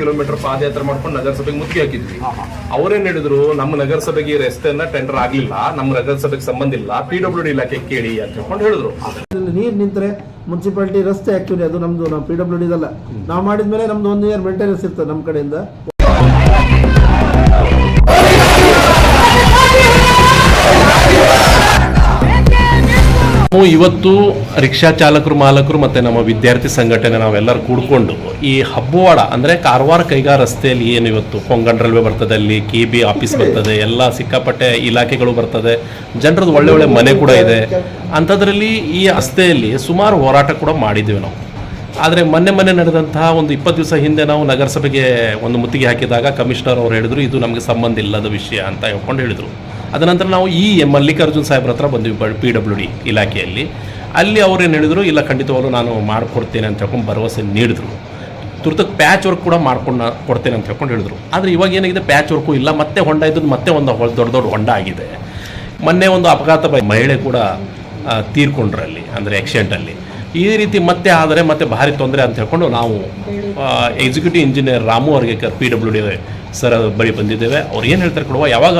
Kilometre ಪಾದಯಾತ್ರೆ ಮಾಡ್ಕೊಂಡು ನಗರಸಭೆಗೆ ಮುತ್ತಿಗೆ ಹಾಕಿದ್ವಿ. ಅವ್ರೇನ್ ಹೇಳಿದ್ರು, ನಮ್ಮ ನಗರಸಭೆಗೆ ರಸ್ತೆಯನ್ನ ಟೆಂಡರ್ ಆಗ್ಲಿಲ್ಲ, ನಮ್ಮ ನಗರಸಭೆಗೆ ಸಂಬಂಧ ಇಲ್ಲ ಪಿ ಡಬ್ಲ್ಯೂ ಡಿ ಇಲಾಖೆ ಕೇಳಿ ಅಂತ ಹೇಳ್ಕೊಂಡು ಹೇಳಿದ್ರು. ನೀರು ನಿಂತರೆ ಮುನ್ಸಿಪಾಲಿಟಿ ರಸ್ತೆ ಆಕ್ಚುಲಿ ಅದು ನಮ್ದು, ನಾವು ಪಿ ಡಬ್ಲ್ಯೂ ಡಿದಲ್ಲ ನಾವು ಮಾಡಿದ್ಮೇಲೆ ನಮ್ದು ಒಂದು ಇಯರ್ ಮೇಂಟೆನೆನ್ಸ್ ಇರ್ತದೆ ನಮ್ಮ ಕಡೆಯಿಂದ. ನಾವು ಇವತ್ತು ರಿಕ್ಷಾ ಚಾಲಕರು, ಮಾಲಕರು ಮತ್ತೆ ನಮ್ಮ ವಿದ್ಯಾರ್ಥಿ ಸಂಘಟನೆ ನಾವೆಲ್ಲರೂ ಕೂಡ್ಕೊಂಡು ಈ ಹಬ್ಬವಾಡ, ಅಂದ್ರೆ ಕಾರವಾರ ಕೈಗಾರ ರಸ್ತೆಯಲ್ಲಿ ಏನು ಇವತ್ತು ಕೊಂಗನ್ ರೈಲ್ವೆ ಬರ್ತದೆ ಅಲ್ಲಿ ಕೆ ಬಿ ಆಫೀಸ್ ಬರ್ತದೆ, ಎಲ್ಲ ಸಿಕ್ಕಾಪಟ್ಟೆ ಇಲಾಖೆಗಳು ಬರ್ತದೆ, ಜನರದ್ದು ಒಳ್ಳೆ ಒಳ್ಳೆ ಮನೆ ಕೂಡ ಇದೆ. ಅಂಥದ್ರಲ್ಲಿ ಈ ರಸ್ತೆಯಲ್ಲಿ ಸುಮಾರು ಹೋರಾಟ ಕೂಡ ಮಾಡಿದ್ದೀವಿ ನಾವು. ಆದರೆ ಮೊನ್ನೆ ಮೊನ್ನೆ ನಡೆದಂತಹ ಒಂದು ಇಪ್ಪತ್ತು ದಿವಸ ಹಿಂದೆ ನಾವು ನಗರಸಭೆಗೆ ಒಂದು ಮುತ್ತಿಗೆ ಹಾಕಿದಾಗ ಕಮಿಷನರ್ ಅವರು ಹೇಳಿದ್ರು, ಇದು ನಮಗೆ ಸಂಬಂಧ ಇಲ್ಲದ ವಿಷಯ ಅಂತ ಹೇಳ್ಕೊಂಡು ಹೇಳಿದರು. ಅದ ನಂತರ ನಾವು ಈ ಮಲ್ಲಿಕಾರ್ಜುನ್ ಸಾಹೇಬ್ರ ಹತ್ರ ಬಂದ್ವಿ ಪಿ ಡಬ್ಲ್ಯೂ ಡಿ ಇಲಾಖೆಯಲ್ಲಿ. ಅಲ್ಲಿ ಅವ್ರು ಏನು ಹೇಳಿದರು, ಇಲ್ಲ, ಖಂಡಿತವಾಗ್ಲೂ ನಾನು ಮಾಡಿಕೊಡ್ತೇನೆ ಅಂತ ಹೇಳ್ಕೊಂಡು ಭರವಸೆ ನೀಡಿದ್ರು. ತುರ್ತಕ್ಕೆ ಪ್ಯಾಚ್ ವರ್ಕ್ ಕೂಡ ಮಾಡ್ಕೊಂಡು, ಕೊಡ್ತೇನೆ ಅಂತ ಹೇಳ್ಕೊಂಡು ಹೇಳಿದ್ರು. ಆದರೆ ಇವಾಗ ಏನಾಗಿದೆ ಪ್ಯಾಚ್ ವರ್ಕು ಇಲ್ಲ, ಮತ್ತೆ ಹೊಂಡ ಇದ್ದು ಮತ್ತೆ ಒಂದು ದೊಡ್ಡ ದೊಡ್ಡ ಹೊಂಡ ಆಗಿದೆ. ಮೊನ್ನೆ ಒಂದು ಅಪಘಾತ ಮಹಿಳೆ ಕೂಡ ತೀರ್ಕೊಂಡ್ರಲ್ಲಿ, ಅಂದರೆ ಆಕ್ಸಿಡೆಂಟಲ್ಲಿ ಈ ರೀತಿ ಮತ್ತೆ ಆದರೆ ಮತ್ತೆ ಭಾರಿ ತೊಂದರೆ ಅಂತ ಹೇಳ್ಕೊಂಡು ನಾವು ಎಕ್ಸಿಕ್ಯೂಟಿವ್ ಇಂಜಿನಿಯರ್ ರಾಮು ಅವರಿಗೆ ಪಿ ಡಬ್ಲ್ಯೂ ಡಿ ಸರ್ ಬಳಿ ಬಂದಿದ್ದೇವೆ. ಅವ್ರು ಏನು ಹೇಳ್ತಾರೆ ಕೊಡುವ, ಯಾವಾಗ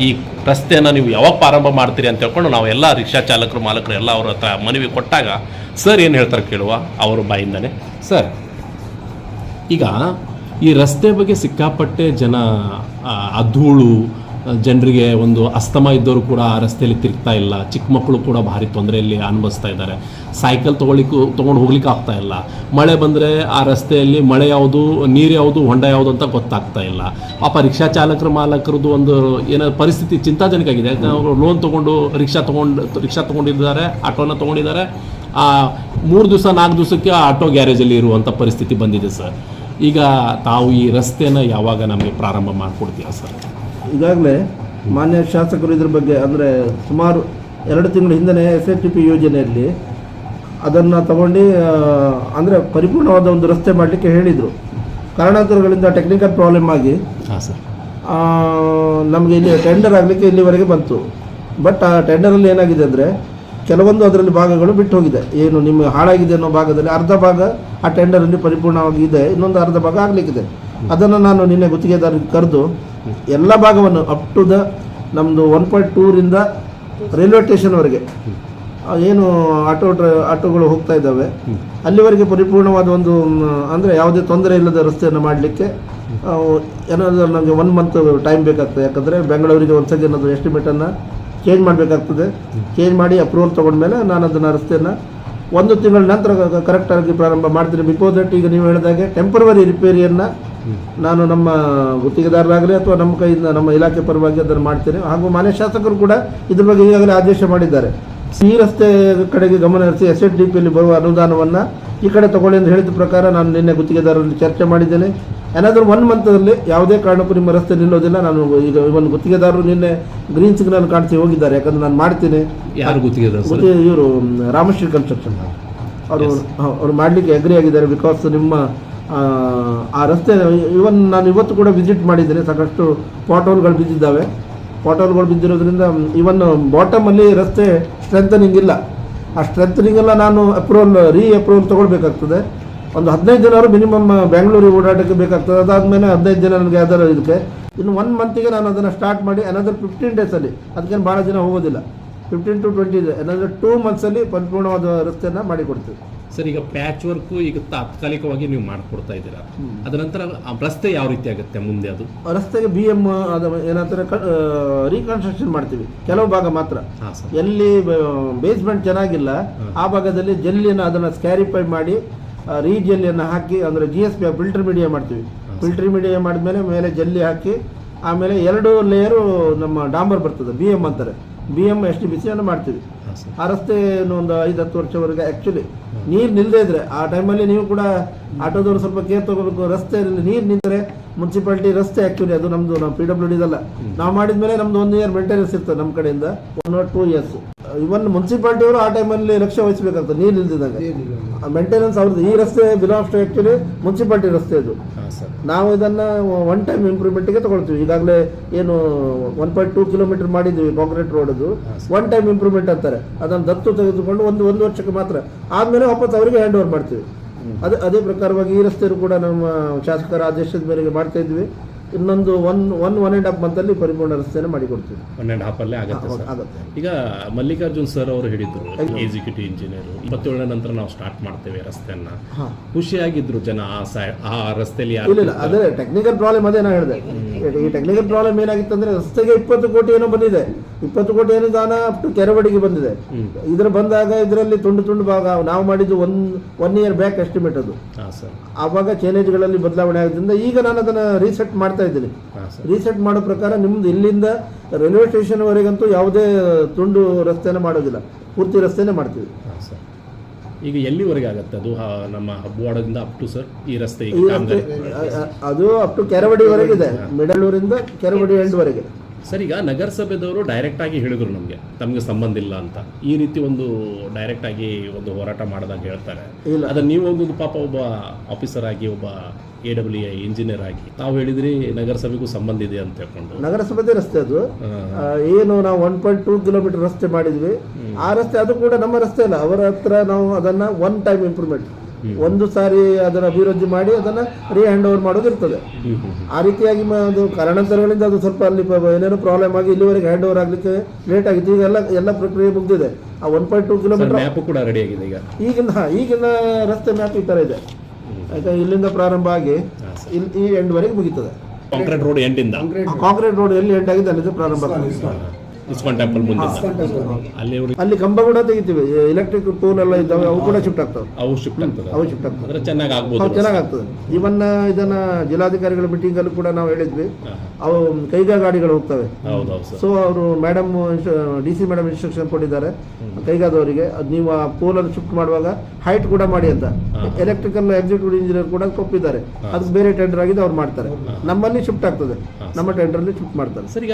ಈ ರಸ್ತೆಯನ್ನು ನೀವು ಯಾವಾಗ ಪ್ರಾರಂಭ ಮಾಡ್ತೀರಿ ಅಂತ ಹೇಳ್ಕೊಂಡು ನಾವು ಎಲ್ಲ ರಿಕ್ಷಾ ಚಾಲಕರು ಮಾಲಕರು ಎಲ್ಲ ಅವ್ರ ಹತ್ರ ಮನವಿ ಕೊಟ್ಟಾಗ ಸರ್ ಏನು ಹೇಳ್ತಾರೆ ಕೇಳುವ ಅವರು ಬಾಯಿಂದನೇ. ಸರ್ ಈಗ ಈ ರಸ್ತೆ ಬಗ್ಗೆ ಸಿಕ್ಕಾಪಟ್ಟೆ ಜನ ಆ, ಆ ಧೂಳು ಆ, ಜನರಿಗೆ ಒಂದು ಅಸ್ತಮ ಇದ್ದವರು ಕೂಡ ರಸ್ತೆಯಲ್ಲಿ ತಿರುಗ್ತಾ ಇಲ್ಲ. ಚಿಕ್ಕ ಮಕ್ಕಳು ಕೂಡ ಭಾರಿ ತೊಂದರೆಯಲ್ಲಿ ಅನುಭವಿಸ್ತಾ ಇದ್ದಾರೆ. ಸೈಕಲ್ ತೊಗೊಳಿಕ್ಕೂ ತೊಗೊಂಡು ಹೋಗ್ಲಿಕ್ಕೆ ಆಗ್ತಾ ಇಲ್ಲ. ಮಳೆ ಬಂದರೆ ಆ ರಸ್ತೆಯಲ್ಲಿ ಮಳೆ ಯಾವುದು, ನೀರು ಯಾವುದು, ಹೊಂಡ ಯಾವುದು ಅಂತ ಗೊತ್ತಾಗ್ತಾ ಇಲ್ಲ. ಪಾಪ ರಿಕ್ಷಾ ಚಾಲಕರು ಮಾಲಕರದ್ದು ಒಂದು ಏನೋ ಪರಿಸ್ಥಿತಿ ಚಿಂತಾಜನಕ ಆಗಿದೆ. ಅವರು ಲೋನ್ ತೊಗೊಂಡು ರಿಕ್ಷಾ ತೊಗೊಂಡು, ರಿಕ್ಷಾ ತೊಗೊಂಡಿದ್ದಾರೆ, ಆಟೋನ ತೊಗೊಂಡಿದ್ದಾರೆ. ಆ, ಮೂರು ದಿವಸ, ನಾಲ್ಕು ದಿವಸಕ್ಕೆ ಆಟೋ ಗ್ಯಾರೇಜಲ್ಲಿ ಇರುವಂಥ ಪರಿಸ್ಥಿತಿ ಬಂದಿದೆ ಸರ್. ಈಗ ತಾವು ಈ ರಸ್ತೆನ ಯಾವಾಗ ನಮಗೆ ಪ್ರಾರಂಭ ಮಾಡಿಕೊಡ್ತೀರಾ ಸರ್? ಈಗಾಗಲೇ ಮಾನ್ಯ ಶಾಸಕರು ಇದ್ರ ಬಗ್ಗೆ ಅಂದರೆ ಸುಮಾರು ಎರಡು ತಿಂಗಳ ಹಿಂದೆ ಎಸ್ ಎಚ್ ಪಿ ಯೋಜನೆಯಲ್ಲಿ ಅದನ್ನು ತಗೊಂಡು ಅಂದರೆ ಪರಿಪೂರ್ಣವಾದ ಒಂದು ರಸ್ತೆ ಮಾಡಲಿಕ್ಕೆ ಹೇಳಿದರು. ಕಾರಣಾಂತರಗಳಿಂದ ಟೆಕ್ನಿಕಲ್ ಪ್ರಾಬ್ಲಮ್ ಆಗಿ ನಮಗೆ ಇಲ್ಲಿ ಟೆಂಡರ್ ಆಗಲಿಕ್ಕೆ ಇಲ್ಲಿವರೆಗೆ ಬಂತು. ಬಟ್ ಆ ಟೆಂಡರಲ್ಲಿ ಏನಾಗಿದೆ ಅಂದರೆ ಕೆಲವೊಂದು ಅದರಲ್ಲಿ ಭಾಗಗಳು ಬಿಟ್ಟು ಹೋಗಿದೆ. ಏನು ನಿಮಗೆ ಹಾಳಾಗಿದೆ ಅನ್ನೋ ಭಾಗದಲ್ಲಿ ಅರ್ಧ ಭಾಗ ಆ ಟೆಂಡರಲ್ಲಿ ಪರಿಪೂರ್ಣವಾಗಿ ಇದೆ ಇನ್ನೊಂದು ಅರ್ಧ ಭಾಗ ಆಗಲಿಕ್ಕಿದೆ. ಅದನ್ನು ನಾನು ನಿನ್ನೆ ಗುತ್ತಿಗೆದಾರರಿಗೆ ಕರೆದು ಎಲ್ಲ ಭಾಗವನ್ನು ಅಪ್ ಟು ದ ನಮ್ಮದು ಒನ್ ಪಾಯಿಂಟ್ ಟೂರಿಂದ ರೈಲ್ವೆ ಸ್ಟೇಷನ್ವರೆಗೆ ಏನು ಆಟೋ ಡ್ರೈ ಆಟೋಗಳು ಹೋಗ್ತಾ ಇದ್ದಾವೆ. ಅಲ್ಲಿವರೆಗೆ ಪರಿಪೂರ್ಣವಾದ ಒಂದು ಅಂದರೆ ಯಾವುದೇ ತೊಂದರೆ ಇಲ್ಲದ ರಸ್ತೆಯನ್ನು ಮಾಡಲಿಕ್ಕೆ ಏನಾದರೂ ನನಗೆ ಒನ್ ಮಂತ್ ಟೈಮ್ ಬೇಕಾಗ್ತದೆ. ಯಾಕಂದರೆ ಬೆಂಗಳೂರಿಗೆ ಒಂದು ಸತಿ ಏನಾದರೂ ಎಸ್ಟಿಮೇಟನ್ನು ಚೇಂಜ್ ಮಾಡಬೇಕಾಗ್ತದೆ. ಚೇಂಜ್ ಮಾಡಿ ಅಪ್ರೂವಲ್ ತೊಗೊಂಡ್ಮೇಲೆ ನಾನು ಅದನ್ನು ರಸ್ತೆಯನ್ನು ಒಂದು ತಿಂಗಳ ನಂತರ ಕರೆಕ್ಟಾಗಿ ಪ್ರಾರಂಭ ಮಾಡ್ತೀನಿ. ಬಿಫೋರ್ ದಟ್ ಈಗ ನೀವು ಹೇಳಿದಾಗೆ ಟೆಂಪ್ರವರಿ ರಿಪೇರಿಯನ್ನು ನಾನು ನಮ್ಮ ಗುತ್ತಿಗೆದಾರರಾಗಲಿ ಅಥವಾ ನಮ್ಮ ಕೈಯಿಂದ ನಮ್ಮ ಇಲಾಖೆ ಪರವಾಗಿ ಅದನ್ನು ಮಾಡ್ತೇನೆ. ಹಾಗೂ ಮಾನ್ಯ ಶಾಸಕರು ಕೂಡ ಇದ್ರ ಬಗ್ಗೆ ಈಗಾಗಲೇ ಆದೇಶ ಮಾಡಿದ್ದಾರೆ. ಈ ರಸ್ತೆ ಕಡೆಗೆ ಗಮನ ಹರಿಸಿ ಎಸ್ ಎಚ್ ಡಿ ಪಿಯಲ್ಲಿ ಬರುವ ಅನುದಾನವನ್ನು ಈ ಕಡೆ ತಗೊಳ್ಳಿ ಎಂದು ಹೇಳಿದ ಪ್ರಕಾರ ನಾನು ನಿನ್ನೆ ಗುತ್ತಿಗೆದಾರರಲ್ಲಿ ಚರ್ಚೆ ಮಾಡಿದ್ದೇನೆ. ಏನಾದರೂ ಒನ್ ಮಂತದಲ್ಲಿ ಯಾವುದೇ ಕಾರಣಕ್ಕೂ ನಿಮ್ಮ ರಸ್ತೆ ನಿಲ್ಲೋದಿಲ್ಲ. ನಾನು ಈಗ ಒಂದು ಗುತ್ತಿಗೆದಾರರು ನಿನ್ನೆ ಗ್ರೀನ್ ಸಿಗ್ನಲ್ ಕಾಣಿಸಿ ಹೋಗಿದ್ದಾರೆ. ಯಾಕಂದ್ರೆ ನಾನು ಮಾಡ್ತೀನಿ. ಯಾರು ಗುತ್ತಿಗೆ ಇವರು ರಾಮಶ್ರೀ ಕನ್ಸ್ಟ್ರಕ್ಷನ್ ಅವರು. ಅವರು ಮಾಡಲಿಕ್ಕೆ ಅಗ್ರಿ ಆಗಿದ್ದಾರೆ. ಬಿಕಾಸ್ ನಿಮ್ಮ ಆ, ರಸ್ತೆ ಇವನ್ ನಾನು ಇವತ್ತು ಕೂಡ ವಿಸಿಟ್ ಮಾಡಿದ್ದೇನೆ ಸಾಕಷ್ಟು ಪಾಟೋಲ್ಗಳು ಬಿದ್ದಿದ್ದಾವೆ. ಪಾಟೋಲ್ಗಳು ಬಿದ್ದಿರೋದ್ರಿಂದ ಇವನ್ ಬಾಟಮಲ್ಲಿ ರಸ್ತೆ ಸ್ಟ್ರೆಂಥನಿಂಗ್ ಇಲ್ಲ. ಆ ಸ್ಟ್ರೆಂಥನಿಂಗ್ ಎಲ್ಲ ನಾನು ಅಪ್ರೂವಲ್ ರೀ ಅಪ್ರೂವಲ್ ತೊಗೊಳ್ಬೇಕಾಗ್ತದೆ. ಒಂದು ಹದಿನೈದು ದಿನ ಮಿನಿಮಮ್ ಬ್ಯಾಂಗ್ಳೂರಿಗೆ ಓಡಾಟಕ್ಕೆ ಬೇಕಾಗ್ತದೆ. ಅದಾದಮೇಲೆ ಹದಿನೈದು ದಿನ ನನಗೆ ಅದರ ಇದಕ್ಕೆ. ಇನ್ನು ಒನ್ ಮಂತಿಗೆ ನಾನು ಅದನ್ನು ಸ್ಟಾರ್ಟ್ ಮಾಡಿ ಅನದರ್ ಫಿಫ್ಟೀನ್ ಡೇಸಲ್ಲಿ ಅದಕ್ಕೇನು ಭಾಳ ದಿನ ಹೋಗೋದಿಲ್ಲ. Fifteen to twenty another two ಮಂತ್ಸಲ್ಲಿ ಪರಿಪೂರ್ಣವಾದ ರಸ್ತೆಯನ್ನು ಮಾಡಿಕೊಡ್ತೀವಿ. ಸರ್ ಈಗ ಪ್ಯಾಚ್ ವರ್ಕು ಈಗ ತಾತ್ಕಾಲಿಕವಾಗಿ ನೀವು ಮಾಡಿಕೊಡ್ತಾ ಇದ್ದೀರಾ? ಅದ ನಂತರ ಆ ರಸ್ತೆ ಯಾವ ರೀತಿ ಆಗುತ್ತೆ ಮುಂದೆ ಅದು? ರಸ್ತೆಗೆ ಬಿ ಎಂ ಅದು ಏನಂತಾರೆ ರೀಕನ್ಸ್ಟ್ರಕ್ಷನ್ ಮಾಡ್ತೀವಿ. ಕೆಲವು ಭಾಗ ಮಾತ್ರ. ಎಲ್ಲಿ ಬೇಸ್ಮೆಂಟ್ ಚೆನ್ನಾಗಿಲ್ಲ ಆ ಭಾಗದಲ್ಲಿ ಜಲ್ಲಿಯನ್ನು ಅದನ್ನು ಸ್ಕ್ಯಾರಿಫೈ ಮಾಡಿ ರೀ ಜಲ್ಲಿಯನ್ನು ಹಾಕಿ ಅಂದರೆ G S P filter media ಮಾಡ್ತೀವಿ. ಫಿಲ್ಟರ್ ಮೀಡಿಯಾ ಮಾಡಿದ್ಮೇಲೆ ಮೇಲೆ ಜಲ್ಲಿ ಹಾಕಿ ಆಮೇಲೆ ಎರಡು ಲೇಯರು ನಮ್ಮ ಡಾಂಬರ್ ಬರ್ತದೆ ಬಿ ಎಂ ಅಂತಾರೆ. ಬಿ ಎಂ ಎಸ್ ಬಿಸಿಯನ್ನು ಬಿ ಸಿಯನ್ನು ಮಾಡ್ತೀವಿ. ಆ ರಸ್ತೆ ಒಂದು ಐದು ಹತ್ತು ವರ್ಷವರೆಗೆ ಆ್ಯಕ್ಚುಲಿ ನೀರು ನಿಲ್ಲದೇ ಇದ್ರೆ ಆ ಟೈಮಲ್ಲಿ ನೀವು ಕೂಡ ಆಟೋದವರು ಸ್ವಲ್ಪ ಕೇರ್ ತಗೋಬೇಕು ರಸ್ತೆ ನೀರು ನಿಂತರೆ ಮುನ್ಸಿಪಾಲಿಟಿ ರಸ್ತೆ ಆಕ್ಚುಲಿ ಅದು ನಮ್ಮದು ನಾವು ಪಿ ಡಬ್ಲ್ಯೂ ಡಿದಲ್ಲ ನಾವು ಮಾಡಿದ್ಮೇಲೆ ನಮ್ದು ಒಂದು ಇಯರ್ ಮೇಂಟೆನೆನ್ಸ್ ಇರ್ತದೆ ನಮ್ಮ ಕಡೆಯಿಂದ one or two years even ಮುನ್ಸಿಪಾಲಿಟಿಯವರು ಆ ಟೈಮಲ್ಲಿ ಲಕ್ಷ್ಯ ವಹಿಸಬೇಕಾಗ್ತದೆ ನೀರು ನಿಲ್ದಿದ್ದಾಗ. ಮೇಂಟೆನೆನ್ಸ್ ಅವ್ರದ್ದು ಈ ರಸ್ತೆ ಬಿಲಾಂಗ್ಸ್ ಟು ಆ್ಯಕ್ಚುಲಿ ಮುನ್ಸಿಪಾಲ್ಟಿ ರಸ್ತೆ ಇದು. ನಾವು ಇದನ್ನು ಒನ್ ಟೈಮ್ ಇಂಪ್ರೂವ್ಮೆಂಟಿಗೆ ತೊಗೊಳ್ತೀವಿ. ಈಗಾಗಲೇ ಏನು ಒನ್ ಪಾಯಿಂಟ್ ಟೂ ಕಿಲೋಮೀಟರ್ ಮಾಡಿದ್ವಿ ಕಾಂಕ್ರೀಟ್ ರೋಡದು ಒನ್ ಟೈಮ್ ಇಂಪ್ರೂವ್ಮೆಂಟ್ ಅಂತಾರೆ. ಅದನ್ನು ದತ್ತು ತೆಗೆದುಕೊಂಡು ಒಂದು ಒಂದು ವರ್ಷಕ್ಕೆ ಮಾತ್ರ. ಆದಮೇಲೆ ವಾಪಸ್ ಅವರಿಗೆ ಹ್ಯಾಂಡ್ ಓವರ್ ಮಾಡ್ತೀವಿ ಅದೇ ಅದೇ ಪ್ರಕಾರವಾಗಿ ಈ ರಸ್ತೆಯೂ ಕೂಡ ನಮ್ಮ ಶಾಸಕರ ಆದೇಶದ ಮೇರೆಗೆ ಮಾಡ್ತಾ ಇದ್ವಿ. ಇನ್ನೊಂದು one one one and half ಮಂತಲ್ಲಿ ಪರಿಪೂರ್ಣ ರಸ್ತೆಯನ್ನು ಮಾಡಿಕೊಡ್ತೀವಿ. ಒನ್ ಆ್ಯಂಡ್ ಹಾಫ್ ಅಲ್ಲೇ ಆಗುತ್ತೆ ಸರ್. ಆಗುತ್ತೆ. ಈಗ ಮಲ್ಲಿಕಾರ್ಜುನ್ ಸರ್ ಅವರು ಹೇಳಿದ್ರು ಎಕ್ಸಿಕ್ಯೂಟಿವ್ ಇಂಜಿನಿಯರ್ ಇಪ್ಪತ್ತೇಳನೇ ನಂತರ ನಾವು ಸ್ಟಾರ್ಟ್ ಮಾಡ್ತೇವೆ ರಸ್ತೆಯನ್ನ. ಹಾಂ. ಖುಷಿಯಾಗಿದ್ರು ಜನ ಆ ಸೈ ಆ ರಸ್ತೆಯಲ್ಲಿ ಯಾರು ಇಲ್ಲ ಇಲ್ಲ ಅದೇ ಟೆಕ್ನಿಕಲ್ ಪ್ರಾಬ್ಲಮ್ ಅದೇ ನಾ ಹೇಳಿದೆ. ಈ ಟೆಕ್ನಿಕಲ್ ಪ್ರಾಬ್ಲಮ್ ಏನಾಗಿತ್ತು ಅಂದ್ರೆ ರಸ್ತೆಗೆ ಇಪ್ಪತ್ತು ಕೋಟಿ ಏನೋ ಬಂದಿದೆ. ಇಪ್ಪತ್ತು ಕೋಟಿ ಅನುದಾನ ಅಪ್ ಟು ಕೆರವಡಿಗೆ ಬಂದಿದೆ. ಇದ್ರ ಬಂದಾಗ ಇದರಲ್ಲಿ ತುಂಡು ತುಂಡು ಭಾಗ ನಾವು ಮಾಡಿದ್ದು one one year back estimate ಅದು. ಆವಾಗ ಚೇಂಜಸ್ಗಳಲ್ಲಿ ಬದಲಾವಣೆ ಆಗೋದ್ರಿಂದ ಈಗ ನಾನು ಅದನ್ನು ರೀಸೆಟ್ ಮಾಡ್ತಾ ಇದ್ದೀನಿ. ರೀಸೆಟ್ ಮಾಡೋ ಪ್ರಕಾರ ನಿಮ್ದು ಇಲ್ಲಿಂದ ರೈಲ್ವೆ ಸ್ಟೇಷನ್ವರೆಗಂತೂ ಯಾವುದೇ ತುಂಡು ರಸ್ತೆನ ಮಾಡೋದಿಲ್ಲ. ಪೂರ್ತಿ ರಸ್ತೆನೇ ಮಾಡ್ತೀವಿ. ಈಗ ಎಲ್ಲಿವರೆಗೆ ಆಗುತ್ತೆ ಅದು ನಮ್ಮ ಹಬ್ಬವಾಡದಿಂದ ಅಪ್ ಟು ಸರ್ ಈ ರಸ್ತೆ ಅದು ಅಪ್ ಟು ಕೆರವಡಿವರೆಗಿದೆ. ಮಿಡಲ್ ಮಿಡಲೂರಿಂದ ಕೆರವಡಿ ಎಂಡ್ವರೆಗೆ ಸರ್ ಈಗ ನಗರಸಭೆದವರು ಡೈರೆಕ್ಟ್ ಆಗಿ ಹೇಳಿದ್ರು ನಮಗೆ ತಮಗೆ ಸಂಬಂಧ ಇಲ್ಲ ಅಂತ. ಈ ರೀತಿ ಒಂದು ಡೈರೆಕ್ಟ್ ಆಗಿ ಒಂದು ಹೋರಾಟ ಮಾಡಿದಾಗ ಹೇಳ್ತಾರೆ. ಇಲ್ಲ. ಅದನ್ನ ನೀವು ಒಂದು ಪಾಪ ಒಬ್ಬ ಆಫೀಸರ್ ಆಗಿ ಒಬ್ಬ ಎ ಡಬ್ಲ್ಯೂ ಐ ಇಂಜಿನಿಯರ್ ಆಗಿ ತಾವು ಹೇಳಿದ್ರಿ ನಗರಸಭೆಗೂ ಸಂಬಂಧ ಇದೆ ಅಂತ ಹೇಳ್ಕೊಂಡು. ನಗರಸಭೆದೇ ರಸ್ತೆ ಅದು. ಏನು ನಾವು ಒನ್ ಪಾಯಿಂಟ್ ಟೂ ಕಿಲೋಮೀಟರ್ ರಸ್ತೆ ಮಾಡಿದ್ವಿ. ಆ ರಸ್ತೆ ಅದು ಕೂಡ ನಮ್ಮ ರಸ್ತೆ ಅಲ್ಲ. ಅವರ ಹತ್ರ ನಾವು ಅದನ್ನ ಒನ್ ಟೈಮ್ ಇಂಪ್ರೂವ್ಮೆಂಟ್ ಒಂದು ಸಾರಿ ಅದನ್ನ ಅಭಿವೃದ್ಧಿ ಮಾಡಿ ಅದನ್ನ ರೀ ಹ್ಯಾಂಡ್ ಓವರ್ ಮಾಡೋದು ಇರ್ತದೆ. ಹ್ಮ್ ಹ್ಮ್ ಆ ರೀತಿಯಾಗಿ ಮ- ಅದು ಕಾರಣಾಂತರಗಳಿಂದ ಅದು ಸ್ವಲ್ಪ ಅಲ್ಲಿ ಏನೇನು ಪ್ರಾಬ್ಲಮ್ ಆಗಿ ಇಲ್ಲಿವರೆಗೆ ಹ್ಯಾಂಡ್ ಓವರ್ ಆಗ್ಲಿಕ್ಕೆ ಲೇಟ್ ಆಗಿತ್ತು. ಈಗ ಎಲ್ಲ ಎಲ್ಲ ಪ್ರಕ್ರಿಯೆ ಮುಗ್ದಿದೆ. ಆ one point two kilometre map ಕೂಡ ರೆಡಿ ಆಗಿದೆ ಈಗ. ಈಗಿನ ಹಾ, ಈಗಿನ ರಸ್ತೆ ಮ್ಯಾಪ್ ಈ ತರ ಇದೆ. ಆಯ್ತಾ? ಇಲ್ಲಿಂದ ಪ್ರಾರಂಭ ಆಗಿ ಇಲ್ಲಿ ಈ ಎಂಡ್ವರೆಗೆ ಮುಗೀತದೆ. ಕಾಂಕ್ರೀಟ್ ರೋಡ್ ಎಂಡಿಂದ ಕಾಂಕ್ರೀಟ್ ರೋಡ್ ಎಲ್ಲಿ ಎಂಡ್ ಆಗಿದೆ ಅಲ್ಲಿಂದ ಪ್ರಾರಂಭ ಆಗ್ತದೆ. ಇಸ್ಕಾನ್ ಟೆಂಪಲ್ ಮುಂದೆ ಅಲ್ಲಿ ಅಲ್ಲಿ ಕಂಬ ಕೂಡ ತೆಗಿತೀವಿ ಎಲೆಕ್ಟ್ರಿಕ್ ಪೋಲ್ ಎಲ್ಲ ಇದ್ದಾವೆ ಅವು ಕೂಡ ಶಿಫ್ಟ್ ಆಗ್ತವೆ. ಅವು ಶಿಫ್ಟ್ ಆಗ್ತದೆ. ಅವು ಶಿಫ್ಟ್ ಆಗ್ತವೆ. ಅಂದ್ರೆ ಚೆನ್ನಾಗಿ ಆಗ್ಬೋದು ಚೆನ್ನಾಗಿ ಆಗ್ತದೆ ಇವನ್ನ ಇದನ್ನ ಜಿಲ್ಲಾಧಿಕಾರಿಗಳ ಮೀಟಿಂಗ್ ಅಲ್ಲಿ ಕೂಡ ನಾವು ಹೇಳಿದ್ವಿ. ಅವು ಕೈಗಾ ಗಾಡಿಗಳು ಹೋಗ್ತವೆ. ಸೊ ಅವರು madam D C madam instruction ಕೊಟ್ಟಿದ್ದಾರೆ. ಕೈಗಾದವರಿಗೆ ಅದು ನೀವು ಆ ಪೋಲನ್ನು ಶಿಫ್ಟ್ ಮಾಡುವಾಗ ಹೈಟ್ ಕೂಡ ಮಾಡಿ ಅಂತ. ಎಲೆಕ್ಟ್ರಿಕಲ್ ಎಕ್ಸಿಕ್ಯೂಟಿವ್ ಇಂಜಿನಿಯರ್ ಕೂಡ ಕೊಪ್ಪಿದ್ದಾರೆ. ಅದಕ್ಕೆ ಬೇರೆ ಟೆಂಡರ್ ಆಗಿದೆ ಅವ್ರು ಮಾಡ್ತಾರೆ. ನಮ್ಮಲ್ಲಿ ಶಿಫ್ಟ್ ಆಗ್ತದೆ. ನಮ್ಮ ಟೆಂಡರ್ ಅಲ್ಲಿ ಶಿಫ್ಟ್ ಮಾಡ್ತಾರೆ. ಸರಿ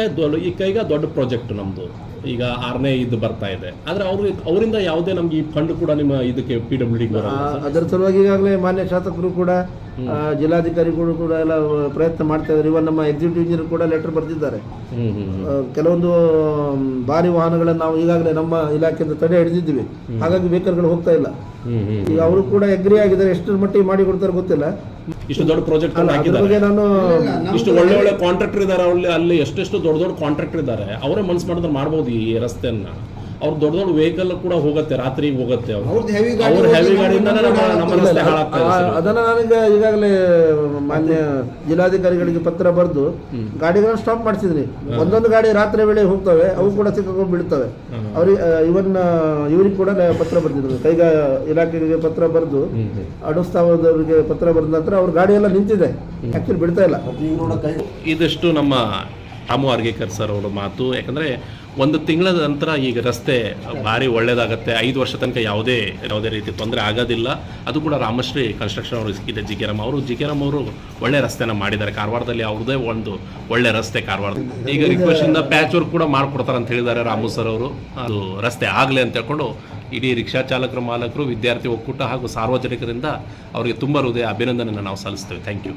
ಈಗ ಕೈಗ ದೊಡ್ಡ ಪ್ರಾಜೆಕ್ಟ್ ನಮ್ದು. ಈಗ ಆರನೇ ಇದು ಬರ್ತಾ ಇದೆ. ಆದ್ರೆ ಅವ್ರು ಅವರಿಂದ ಯಾವುದೇ ನಮ್ಗೆ ಈ ಫಂಡ್ ಕೂಡ ನಿಮ್ಮ ಇದಕ್ಕೆ ಪಿ ಡಬ್ಲ್ಯೂ ಡಿ ಅದರ ಸಲುವಾಗಿ ಈಗಾಗಲೇ ಮಾನ್ಯ ಶಾಸಕರು ಕೂಡ ಜಿಲ್ಲಾಧಿಕಾರಿಗಳು ಕೂಡ ಎಲ್ಲ ಪ್ರಯತ್ನ ಮಾಡ್ತಾ ಇದ್ದಾರೆ. ಇವನ್ ನಮ್ಮ ಎಕ್ಸಿಕ್ಯೂಟಿವ್ ಇಂಜಿನಿಯರ್ ಕೂಡ ಲೆಟರ್ ಬರೆದಿದ್ದಾರೆ. ಕೆಲವೊಂದು ಭಾರಿ ವಾಹನಗಳನ್ನು ನಾವು ಈಗಾಗಲೇ ನಮ್ಮ ಇಲಾಖೆಯಿಂದ ತಡೆ ಹಿಡಿದಿದ್ದೀವಿ. ಹಾಗಾಗಿ ವೆಹಿಕಲ್ಗಳು ಹೋಗ್ತಾ ಇಲ್ಲ. ಈಗ ಅವರು ಕೂಡ ಎಗ್ರಿ ಆಗಿದ್ದಾರೆ. ಎಷ್ಟು ಮಟ್ಟಿಗೆ ಮಾಡಿ ಕೊಡ್ತಾರೆ ಗೊತ್ತಿಲ್ಲ. ಇಷ್ಟು ದೊಡ್ಡ ಪ್ರಾಜೆಕ್ಟ್ ಹಾಕಿದ್ದಾರೆ ನಾನು ಇಷ್ಟು ಒಳ್ಳೆ ಒಳ್ಳೆ ಕಾಂಟ್ರಾಕ್ಟರ್ ಇದ್ದಾರೆ ಅಲ್ಲಿ ಅಲ್ಲಿ ಎಷ್ಟೆಷ್ಟು ದೊಡ್ಡ ದೊಡ್ಡ ಕಾಂಟ್ರಾಕ್ಟರ್ ಇದ್ದಾರೆ ಅವರೇ ಮನ್ಸು ಮಾಡಿದ್ರೆ ಮಾಡ್ಬೋದು ಈ ರಸ್ತೆಯನ್ನ. ಅವ್ರು ದೊಡ್ಡ ದೊಡ್ಡ ವೆಹಿಕಲ್ ಕೂಡ ಹೋಗುತ್ತೆ ರಾತ್ರಿ ಹೋಗುತ್ತೆ ಅವ್ರದ್ದು ಹೆವಿ ಗಾಡಿ ಅವ್ರ ಹೆವಿ ನಮ್ಮ ರಸ್ತೆ. ಅದನ್ನ ನಾನೀಗ ಈಗಾಗಲೇ ಮಾನ್ಯ ಜಿಲ್ಲಾಧಿಕಾರಿಗಳಿಗೆ ಪತ್ರ ಬರೆದು ಗಾಡಿಗಳನ್ನ ಸ್ಟಾಪ್ ಮಾಡಿಸಿದ್ರಿ. ಒಂದೊಂದು ಗಾಡಿ ರಾತ್ರಿ ವೇಳೆ ಹೋಗ್ತವೆ ಅವು ಕೂಡ ಸಿಕ್ಕಾಕೊಂಡು ಬಿಡ್ತವೆ ಅವ್ರಿಗೆ ಇವನ್ ಇವ್ರಿಗೆ ಕೂಡ ಪತ್ರ ಬರೆದಿದ್ರು ಕೈಗಾ ಇಲಾಖೆಗೆ ಪತ್ರ ಬರೆದು ಅಡುಸ್ತಾವ್ರಿಗೆ ಪತ್ರ ಬರೆದ ನಂತರ ಅವ್ರ ಗಾಡಿ ಎಲ್ಲ ನಿಂತಿದೆ. ಆಕ್ಚುಲಿ ಬಿಡ್ತಾ ಇಲ್ಲ. ಇದಿಷ್ಟು ನಮ್ಮ ರಾಮು ಅರ್ಗೇಕರ್ ಸರ್ ಅವರ ಮಾತು. ಯಾಕಂದರೆ ಒಂದು ತಿಂಗಳ ನಂತರ ಈಗ ರಸ್ತೆ ಭಾರಿ ಒಳ್ಳೇದಾಗತ್ತೆ. ಐದು ವರ್ಷ ತನಕ ಯಾವುದೇ ಯಾವುದೇ ರೀತಿ ತೊಂದರೆ ಆಗೋದಿಲ್ಲ. ಅದು ಕೂಡ ರಾಮಶ್ರೀ ಕನ್ಸ್ಟ್ರಕ್ಷನ್ ಅವರು ಇದೆ ಜಿ ಕೆ ರಾಮ್ ಅವರು, ಜಿ ಕೆ ರಾಮ್ ಅವರು ಒಳ್ಳೆ ರಸ್ತೆನ ಮಾಡಿದ್ದಾರೆ. ಕಾರವಾರದಲ್ಲಿ ಅವ್ರದೇ ಒಂದು ಒಳ್ಳೆ ರಸ್ತೆ ಕಾರವಾರ ಈಗ ರಿಕ್ವೆಸ್ಟ್ ಇಂದ ಪ್ಯಾಚ್ ವರ್ಕ್ ಕೂಡ ಮಾಡಿಕೊಡ್ತಾರೆ ಅಂತ ಹೇಳಿದ್ದಾರೆ ರಾಮು ಸರ್ ಅವರು. ಅದು ರಸ್ತೆ ಆಗಲಿ ಅಂತ ಹೇಳ್ಕೊಂಡು ಇಡೀ ರಿಕ್ಷಾ ಚಾಲಕರು, ಮಾಲಕರು, ವಿದ್ಯಾರ್ಥಿ ಒಕ್ಕೂಟ ಹಾಗೂ ಸಾರ್ವಜನಿಕರಿಂದ ಅವರಿಗೆ ತುಂಬ ಹೃದಯ ಅಭಿನಂದನೆಯನ್ನು ನಾವು ಸಲ್ಲಿಸ್ತೇವೆ. Thank you